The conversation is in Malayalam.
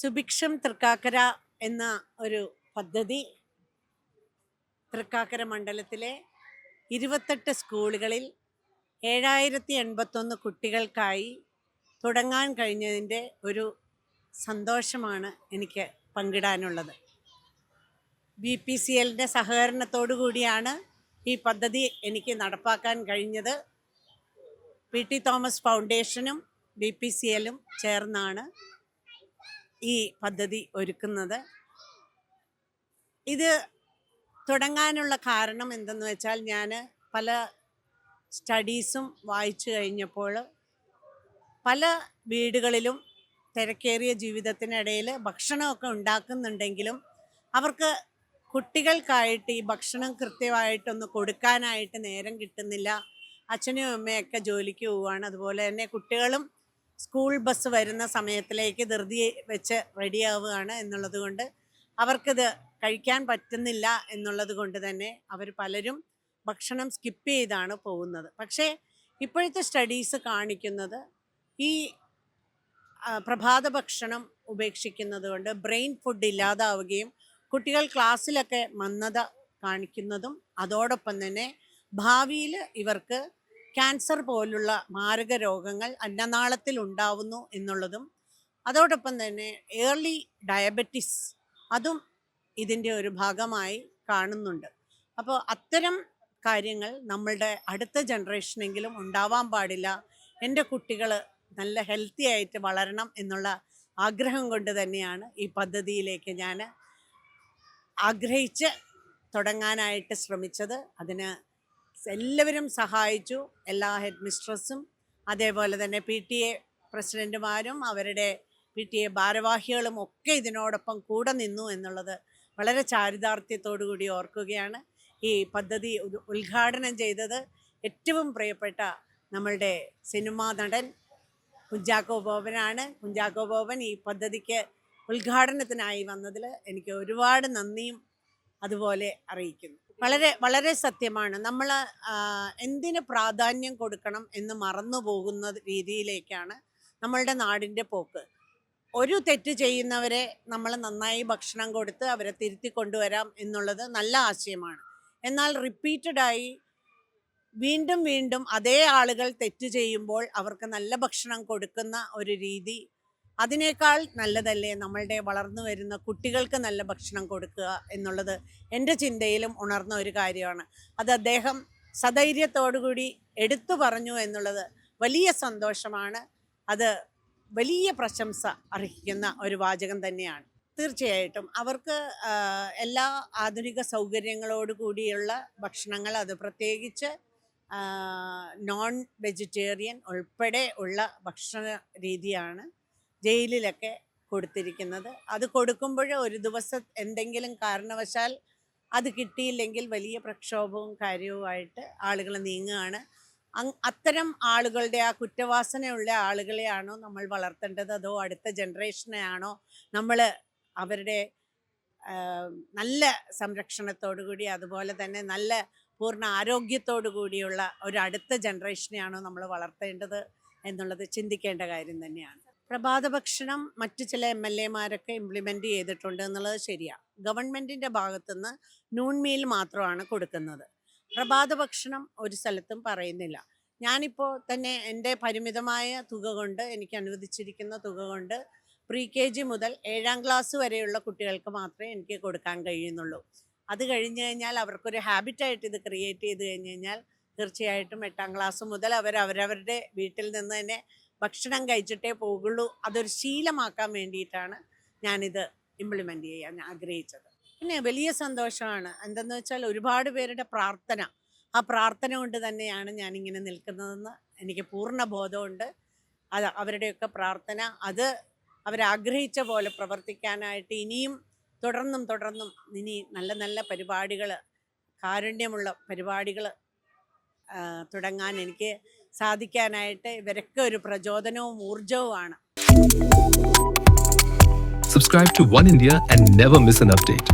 സുഭിക്ഷം തൃക്കാക്കര എന്ന ഒരു പദ്ധതി തൃക്കാക്കര മണ്ഡലത്തിലെ ഇരുപത്തെട്ട് സ്കൂളുകളിൽ ഏഴായിരത്തി എൺപത്തൊന്ന് കുട്ടികൾക്കായി തുടങ്ങാൻ കഴിഞ്ഞതിന്റെ ഒരു സന്തോഷമാണ് എനിക്ക് പങ്കിടാനുള്ളത്. ബി പി സി എല്ലിന്റെ സഹകരണത്തോടു കൂടിയാണ് ഈ പദ്ധതി എനിക്ക് നടപ്പാക്കാൻ കഴിഞ്ഞത്. പി ടി തോമസ് ഫൗണ്ടേഷനും ബി പി സി എല്ലും ചേർന്നാണ് ഈ പദ്ധതി ഒരുക്കുന്നത്. ഇത് തുടങ്ങാനുള്ള കാരണം എന്തെന്ന് വെച്ചാൽ ഞാൻ പല സ്റ്റഡീസും വായിച്ചു കഴിഞ്ഞപ്പോൾ പല വീടുകളിലും തിരക്കേറിയ ജീവിതത്തിനിടയിൽ ഭക്ഷണമൊക്കെ ഉണ്ടാക്കുന്നുണ്ടെങ്കിലും അവർക്ക് കുട്ടികൾക്കായിട്ട് ഈ ഭക്ഷണം കൃത്യമായിട്ടൊന്ന് കൊടുക്കാനായിട്ട് നേരം കിട്ടുന്നില്ല. അച്ഛനും അമ്മയൊക്കെ ജോലിക്ക് പോവുകയാണ്. അതുപോലെ തന്നെ കുട്ടികളും സ്കൂൾ ബസ് വരുന്ന സമയത്തിലേക്ക് ധൃതി വെച്ച് റെഡിയാവുകയാണ് എന്നുള്ളത് കൊണ്ട് അവർക്കിത് കഴിക്കാൻ പറ്റുന്നില്ല എന്നുള്ളത് കൊണ്ട് തന്നെ അവർ പലരും ഭക്ഷണം സ്കിപ്പ് ചെയ്താണ് പോകുന്നത്. പക്ഷേ ഇപ്പോഴത്തെ സ്റ്റഡീസ് കാണിക്കുന്നത് ഈ പ്രഭാത ഭക്ഷണം ഉപേക്ഷിക്കുന്നത് കൊണ്ട് ബ്രെയിൻ ഫുഡ് ഇല്ലാതാവുകയും കുട്ടികൾ ക്ലാസ്സിലൊക്കെ മന്ദത കാണിക്കുന്നതും അതോടൊപ്പം തന്നെ ഭാവിയിൽ ഇവർക്ക് ക്യാൻസർ പോലുള്ള മാരക രോഗങ്ങൾ അന്നനാളത്തിൽ ഉണ്ടാവുന്നു എന്നുള്ളതും അതോടൊപ്പം തന്നെ ഏർലി ഡയബറ്റിസ് അതും ഇതിന്റെ ഒരു ഭാഗമായി കാണുന്നുണ്ട്. അപ്പോൾ അത്തരം കാര്യങ്ങൾ നമ്മളുടെ അടുത്ത ജനറേഷനെങ്കിലും ഉണ്ടാവാൻ പാടില്ല. എന്റെ കുട്ടികൾ നല്ല ഹെൽത്തി ആയിട്ട് വളരണം എന്നുള്ള ആഗ്രഹം കൊണ്ട് തന്നെയാണ് ഈ പദ്ധതിയിലേക്ക് ഞാൻ ആഗ്രഹിച്ച് തുടങ്ങാനായിട്ട് ശ്രമിച്ചത്. അതിന് എല്ലാവരും സഹായിച്ചു. എല്ലാ ഹെഡ് മിസ്ട്രസ്സും അതേപോലെ തന്നെ പി ടി എ പ്രസിഡന്റുമാരും അവരുടെ പി ടി എ ഭാരവാഹികളും ഒക്കെ ഇതിനോടൊപ്പം കൂടെ നിന്നു എന്നുള്ളത് വളരെ ചാരിതാർത്ഥ്യത്തോടു കൂടി ഓർക്കുകയാണ്. ഈ പദ്ധതി ഉദ്- ഉദ്ഘാടനം ചെയ്തത് ഏറ്റവും പ്രിയപ്പെട്ട നമ്മളുടെ സിനിമാ നടൻ കുഞ്ചാക്കോ ബോബനാണ്. കുഞ്ചാക്കോ ബോബൻ ഈ പദ്ധതിക്ക് ഉദ്ഘാടനത്തിനായി വന്നതിൽ എനിക്ക് ഒരുപാട് നന്ദിയും അതുപോലെ അറിയിക്കുന്നു. വളരെ വളരെ സത്യമാണ്. നമ്മൾ എന്തിന് പ്രാധാന്യം കൊടുക്കണം എന്ന് മറന്നു പോകുന്ന രീതിയിലേക്കാണ് നമ്മളുടെ നാടിന്റെ പോക്ക്. ഒരു തെറ്റ് ചെയ്യുന്നവരെ നമ്മൾ നന്നായി ഭക്ഷണം കൊടുത്ത് അവരെ തിരുത്തി കൊണ്ടുവരാം എന്നുള്ളത് നല്ല ആശയമാണ്. എന്നാൽ റിപ്പീറ്റഡായി വീണ്ടും വീണ്ടും അതേ ആളുകൾ തെറ്റ് ചെയ്യുമ്പോൾ അവർക്ക് നല്ല ഭക്ഷണം കൊടുക്കുന്ന ഒരു രീതി അതിനേക്കാൾ നല്ലതല്ലേ നമ്മളുടെ വളർന്നു വരുന്ന കുട്ടികൾക്ക് നല്ല ഭക്ഷണം കൊടുക്കുക എന്നുള്ളത് എന്റെ ചിന്തയിലും ഉണർന്ന ഒരു കാര്യമാണ്. അത് അദ്ദേഹം സധൈര്യത്തോടുകൂടി എടുത്തു പറഞ്ഞു എന്നുള്ളത് വലിയ സന്തോഷമാണ്. അത് വലിയ പ്രശംസ അർഹിക്കുന്ന ഒരു വാചകം തന്നെയാണ്. തീർച്ചയായിട്ടും അവർക്ക് എല്ലാ ആധുനിക സൗകര്യങ്ങളോട് കൂടിയുള്ള ഭക്ഷണങ്ങൾ അത് പ്രത്യേകിച്ച് നോൺ വെജിറ്റേറിയൻ ഉൾപ്പെടെ ഉള്ള ഭക്ഷണ രീതിയാണ്. ജയിലിലൊക്കെ കൊടുത്തിരിക്കുന്നത്. അത് കൊടുക്കുമ്പോൾ ഒരു ദിവസം എന്തെങ്കിലും കാരണവശാൽ അത് കിട്ടിയില്ലെങ്കിൽ വലിയ പ്രക്ഷോഭവും കാര്യവുമായിട്ട് ആളുകൾ നീങ്ങുകയാണ്. അത്തരം ആളുകളുടെ ആ കുറ്റവാസനയുള്ള ആളുകളെയാണോ നമ്മൾ വളർത്തേണ്ടത്? അതോ അടുത്ത ജനറേഷനെയാണോ നമ്മൾ അവരുടെ നല്ല സംരക്ഷണത്തോടു കൂടി അതുപോലെ തന്നെ നല്ല പൂർണ ആരോഗ്യത്തോടു കൂടിയുള്ള ഒരു അടുത്ത ജനറേഷനെയാണോ നമ്മൾ വളർത്തേണ്ടത് എന്നുള്ളത് ചിന്തിക്കേണ്ട കാര്യം തന്നെയാണ്. പ്രഭാത ഭക്ഷണം മറ്റു ചില എം എൽ എമാരൊക്കെ ഇംപ്ലിമെന്റ് ചെയ്തിട്ടുണ്ട് എന്നുള്ളത് ശരിയാണ് ഗവൺമെന്റിന്റെ ഭാഗത്തുനിന്ന് നൂൺ മീൽ മാത്രമാണ് കൊടുക്കുന്നത്. പ്രഭാത ഭക്ഷണം ഒരു സ്ഥലത്തും പറയുന്നില്ല. ഞാനിപ്പോൾ തന്നെ എന്റെ പരിമിതമായ തുക കൊണ്ട് എനിക്ക് അനുവദിച്ചിരിക്കുന്ന തുക കൊണ്ട് പ്രീ കെ ജി മുതൽ ഏഴാം ക്ലാസ് വരെയുള്ള കുട്ടികൾക്ക് മാത്രമേ എനിക്ക് കൊടുക്കാൻ കഴിയുന്നുള്ളൂ. അത് കഴിഞ്ഞ് കഴിഞ്ഞാൽ അവർക്കൊരു ഹാബിറ്റായിട്ട് ഇത് ക്രിയേറ്റ് ചെയ്ത് കഴിഞ്ഞ് കഴിഞ്ഞാൽ തീർച്ചയായിട്ടും എട്ടാം ക്ലാസ് മുതൽ അവർ അവരവരുടെ വീട്ടിൽ നിന്ന് തന്നെ ഭക്ഷണം കഴിച്ചിട്ടേ പോകുള്ളൂ. അതൊരു ശീലമാക്കാൻ വേണ്ടിയിട്ടാണ് ഞാനിത് ഇംപ്ലിമെന്റ് ചെയ്യാൻ ആഗ്രഹിച്ചത്. പിന്നെ വലിയ സന്തോഷമാണ്. എന്തെന്ന് വെച്ചാൽ ഒരുപാട് പേരുടെ പ്രാർത്ഥന. ആ പ്രാർത്ഥന കൊണ്ട് തന്നെയാണ് ഞാനിങ്ങനെ നിൽക്കുന്നതെന്ന് എനിക്ക് പൂർണ ബോധമുണ്ട്. അത് അവരുടെയൊക്കെ പ്രാർത്ഥന അത് അവരാഗ്രഹിച്ച പോലെ പ്രവർത്തിക്കാനായിട്ട് ഇനിയും തുടർന്നും തുടർന്നും ഇനി നല്ല നല്ല പരിപാടികൾ കാരുണ്യമുള്ള പരിപാടികൾ തുടങ്ങാൻ എനിക്ക് സാധിക്കാനായിട്ട് ഇവരൊക്കെ ഒരു പ്രചോദനവും ഊർജവുമാണ് subscribe to one India and never miss an update